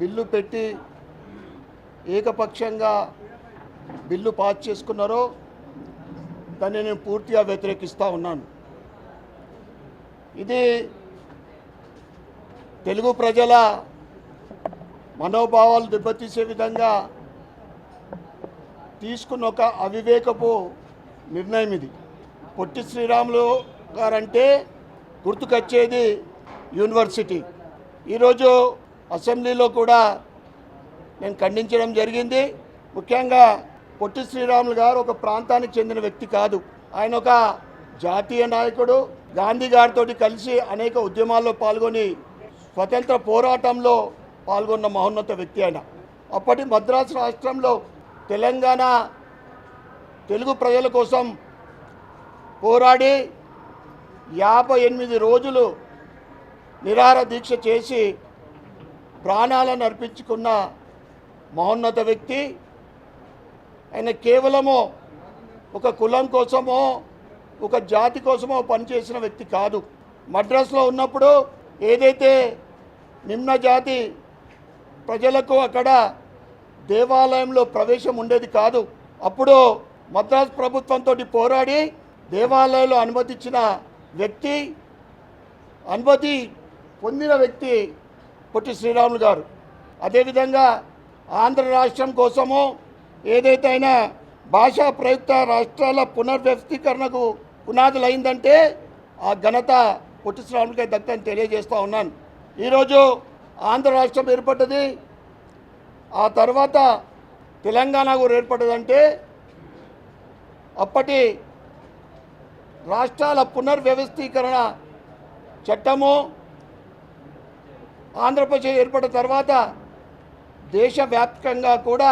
Bill పెట్టి ఏకపక్షంగా bill pass చేసుకున్నారో దాన్ని నేను పూర్తిగా వ్యతిరేకిస్తూ ఉన్నాను. ఇది తెలుగు ప్రజల మనోభావాలు దెబ్బతీసే విధంగా తీసుకున్న ఒక అవివేకపు నిర్ణయం ఇది. పొట్టి శ్రీరాములు గారంటే గుర్తుకొచ్చేది యూనివర్సిటీ. ఈరోజు అసెంబ్లీలో కూడా నేను ఖండించడం జరిగింది. ముఖ్యంగా పొట్టి శ్రీరాములు గారు ఒక ప్రాంతానికి చెందిన వ్యక్తి కాదు. ఆయన ఒక జాతీయ నాయకుడు. గాంధీ గారితో కలిసి అనేక ఉద్యమాల్లో పాల్గొని స్వతంత్ర పోరాటంలో పాల్గొన్న మహోన్నత వ్యక్తి ఆయన. అప్పటి మద్రాసు రాష్ట్రంలో తెలంగాణ తెలుగు ప్రజల కోసం పోరాడి యాభై ఎనిమిది రోజులు నిరాహార దీక్ష చేసి ప్రాణాలను అర్పించుకున్న మహోన్నత వ్యక్తి. ఆయన కేవలము ఒక కులం కోసమో ఒక జాతి కోసమో పనిచేసిన వ్యక్తి కాదు. మద్రాసులో ఉన్నప్పుడు ఏదైతే నిమ్న జాతి ప్రజలకు అక్కడ దేవాలయంలో ప్రవేశం ఉండేది కాదు. అప్పుడు మద్రాసు ప్రభుత్వంతో పోరాడి దేవాలయంలో అనుమతించిన వ్యక్తి అనుమతి పొందిన వ్యక్తి పొట్టి శ్రీరాములు గారు. అదేవిధంగా ఆంధ్ర రాష్ట్రం కోసము ఏదైతే అయినా భాషా ప్రయుక్త రాష్ట్రాల పునర్వ్యవస్థీకరణకు పునాదులు అయిందంటే ఆ ఘనత పొట్టి శ్రీరాములకి దక్కని తెలియజేస్తూ ఉన్నాను. ఈరోజు ఆంధ్ర రాష్ట్రం ఏర్పడ్డది ఆ తర్వాత తెలంగాణ కూడా ఏర్పడ్డదంటే అప్పటి రాష్ట్రాల పునర్వ్యవస్థీకరణ చట్టము ఆంధ్రప్రదేశ్ ఏర్పడిన తర్వాత దేశవ్యాప్తంగా కూడా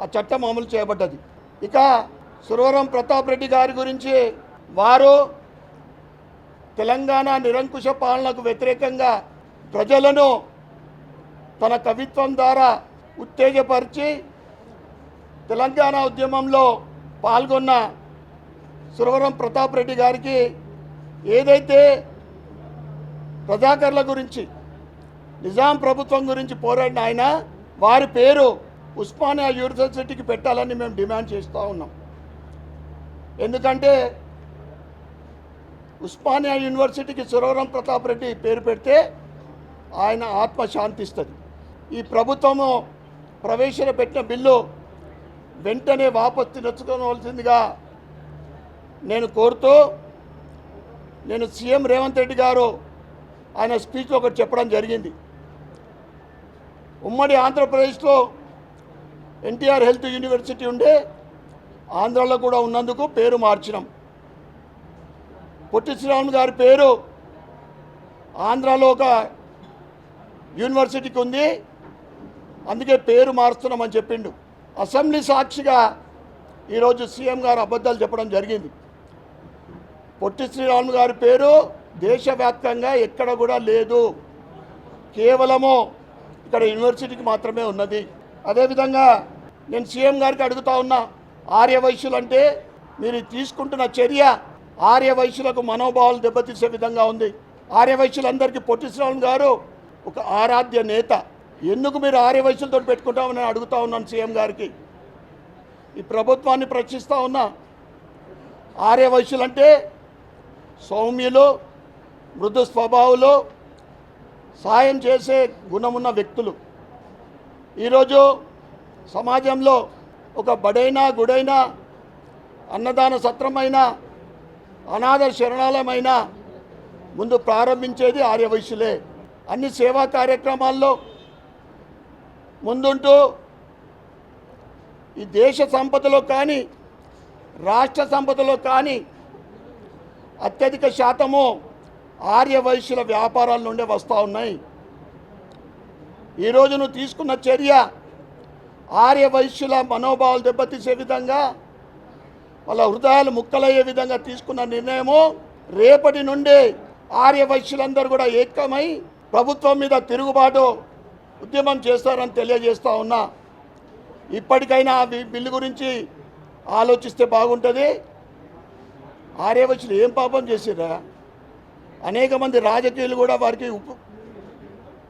ఆ చట్టం అమలు చేయబడ్డది. ఇక సురవరం ప్రతాప్ రెడ్డి గారి గురించి వారు తెలంగాణ నిరంకుశ పాలనకు వ్యతిరేకంగా ప్రజలను తన కవిత్వం ద్వారా ఉత్తేజపరిచి తెలంగాణ ఉద్యమంలో పాల్గొన్న సురవరం ప్రతాప్ రెడ్డి గారికి ఏదైతే ప్రజాకర్ల గురించి నిజాం ప్రభుత్వం గురించి పోరాడిన ఆయన వారి పేరు ఉస్మానియా యూనివర్సిటీకి పెట్టాలని మేము డిమాండ్ చేస్తూ ఉన్నాం. ఎందుకంటే ఉస్మానియా యూనివర్సిటీకి సురవరం ప్రతాప్ రెడ్డి పేరు పెడితే ఆయన ఆత్మ శాంతిస్తుంది. ఈ ప్రభుత్వము ప్రవేశపెట్టిన బిల్లు వెంటనే వాపసు తినచ్చుకోవాల్సిందిగా నేను కోరుతూ నేను సీఎం రేవంత్ రెడ్డి గారు ఆయన స్పీచ్లో ఒకటి చెప్పడం జరిగింది. ఉమ్మడి ఆంధ్రప్రదేశ్లో ఎన్టీఆర్ హెల్త్ యూనివర్సిటీ ఉండే ఆంధ్రాలో కూడా ఉన్నందుకు పేరు మార్చినాం. పొట్టి శ్రీరాములు గారి పేరు ఆంధ్రాలో ఒక యూనివర్సిటీకి ఉంది. అందుకే పేరు మారుస్తున్నామని చెప్పిండు. అసెంబ్లీ సాక్షిగా ఈరోజు సీఎం గారు అబద్ధాలు చెప్పడం జరిగింది. పొట్టి శ్రీరాములు గారి పేరు దేశవ్యాప్తంగా ఎక్కడ కూడా లేదు. కేవలము ఇక్కడ యూనివర్సిటీకి మాత్రమే ఉన్నది. అదేవిధంగా నేను సీఎం గారికి అడుగుతా ఉన్నా ఆర్యవైశ్యులు అంటే మీరు తీసుకుంటున్న చర్య ఆర్య వైశ్యులకు మనోభావాలు దెబ్బతీసే విధంగా ఉంది. ఆర్యవైశ్యులందరికీ పొట్టిశ్రావణ్ పొట్టి గారు ఒక ఆరాధ్య నేత. ఎందుకు మీరు ఆర్యవైశ్యులతో పెట్టుకుంటామని అడుగుతా ఉన్నాను సీఎం గారికి. ఈ ప్రభుత్వాన్ని ప్రశ్నిస్తూ ఉన్నా ఆర్యవైశ్యులంటే సౌమ్యులు మృదు స్వభావంలో సాయం చేసే గుణమున్న వ్యక్తులు. ఈరోజు సమాజంలో ఒక బడైన గుడైన అన్నదాన సత్రమైన అనాథ శరణాలయమైన ముందు ప్రారంభించేది ఆర్యవైశ్యులే. అన్ని సేవా కార్యక్రమాల్లో ముందుంటూ ఈ దేశ సంపదలో కానీ రాష్ట్ర సంపదలో కానీ అత్యధిక శాతము ఆర్య వైశ్యుల వ్యాపారాల నుండే వస్తూ ఉన్నాయి. ఈరోజు నువ్వు తీసుకున్న చర్య ఆర్య వైశ్యుల మనోభావాలు దెబ్బతీసే విధంగా వాళ్ళ హృదయాలు ముక్కలయ్యే విధంగా తీసుకున్న నిర్ణయము రేపటి నుండి ఆర్య వైశ్యులందరూ కూడా ఏకమై ప్రభుత్వం మీద తిరుగుబాటు ఉద్యమం చేస్తారని తెలియజేస్తూ ఉన్నా. ఇప్పటికైనా బిల్లు గురించి ఆలోచిస్తే బాగుంటుంది. ఆర్యవచ్చులు ఏం పాపం చేసిరా అనేక మంది రాజకీయులు కూడా వారికి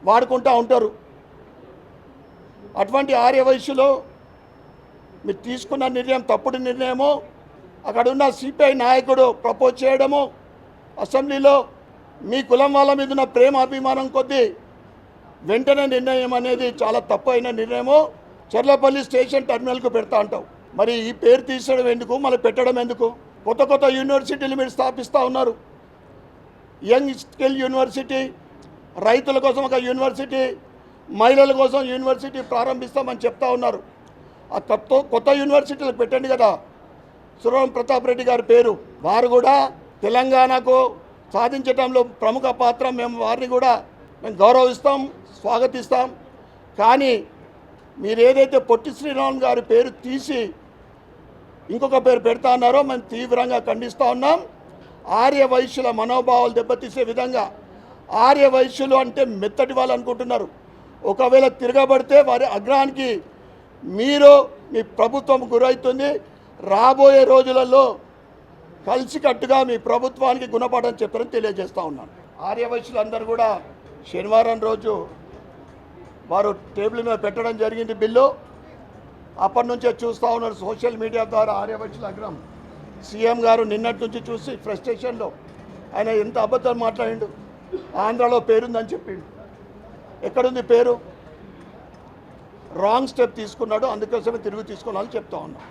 వాడుకుంటూ ఉంటారు. అటువంటి ఆర్య మీరు తీసుకున్న నిర్ణయం తప్పుడు నిర్ణయమో అక్కడ ఉన్న సిపిఐ నాయకుడు ప్రపోజ్ చేయడము అసెంబ్లీలో మీ కులం వాళ్ళ మీద ఉన్న ప్రేమ అభిమానం కొద్దీ వెంటనే నిర్ణయం అనేది చాలా తప్పు అయిన నిర్ణయము చర్లపల్లి స్టేషన్ టెర్మినల్కు పెడతా అంటావు. మరి ఈ పేరు తీసడం ఎందుకు? మళ్ళీ పెట్టడం ఎందుకు? కొత్త కొత్త యూనివర్సిటీలు మీరు స్థాపిస్తూ ఉన్నారు. యంగ్ స్కిల్ యూనివర్సిటీ రైతుల కోసం ఒక యూనివర్సిటీ మహిళల కోసం యూనివర్సిటీ ప్రారంభిస్తామని చెప్తా ఉన్నారు. ఆ కొత్త కొత్త యూనివర్సిటీలు పెట్టండి కదా. సురవం ప్రతాప్ రెడ్డి గారి పేరు. వారు కూడా తెలంగాణకు సాధించడంలో ప్రముఖ పాత్ర. మేము వారిని కూడా మేము గౌరవిస్తాం స్వాగతిస్తాం. కానీ మీరు ఏదైతే పొట్టి శ్రీరామ్ గారి పేరు తీసి ఇంకొక పేరు పెడతా ఉన్నారో మేము తీవ్రంగా ఖండిస్తూ ఉన్నాం. ఆర్య వైశ్యుల మనోభావాలు దెబ్బతీసే విధంగా ఆర్య వైశ్యులు అంటే మెత్తటి వాళ్ళు అనుకుంటున్నారు. ఒకవేళ తిరగబడితే వారి అగ్రహానికి మీరు మీ ప్రభుత్వం గురవుతుంది రాబోయే రోజులలో కలిసికట్టుగా మీ ప్రభుత్వానికి గుణపాఠం చెప్పారని తెలియజేస్తూ ఉన్నాను. ఆర్య వైశ్యులందరూ కూడా శనివారం రోజు వారు టేబుల్ మీద పెట్టడం జరిగింది బిల్లు. అప్పటి నుంచే చూస్తూ ఉన్నారు సోషల్ మీడియా ద్వారా ఆర్యవైశ్యుల అగ్రం సీఎం గారు నిన్నటి నుంచి చూసి ఫ్రస్ట్రేషన్లో. ఆయన ఎంత అబద్ధాలు మాట్లాడిండు. ఆంధ్రాలో పేరుందని చెప్పిండు. ఎక్కడుంది పేరు? రాంగ్ స్టెప్ తీసుకున్నాడు అందుకోసమే తిరుగు తీసుకోవాలని చెప్తా ఉన్నా.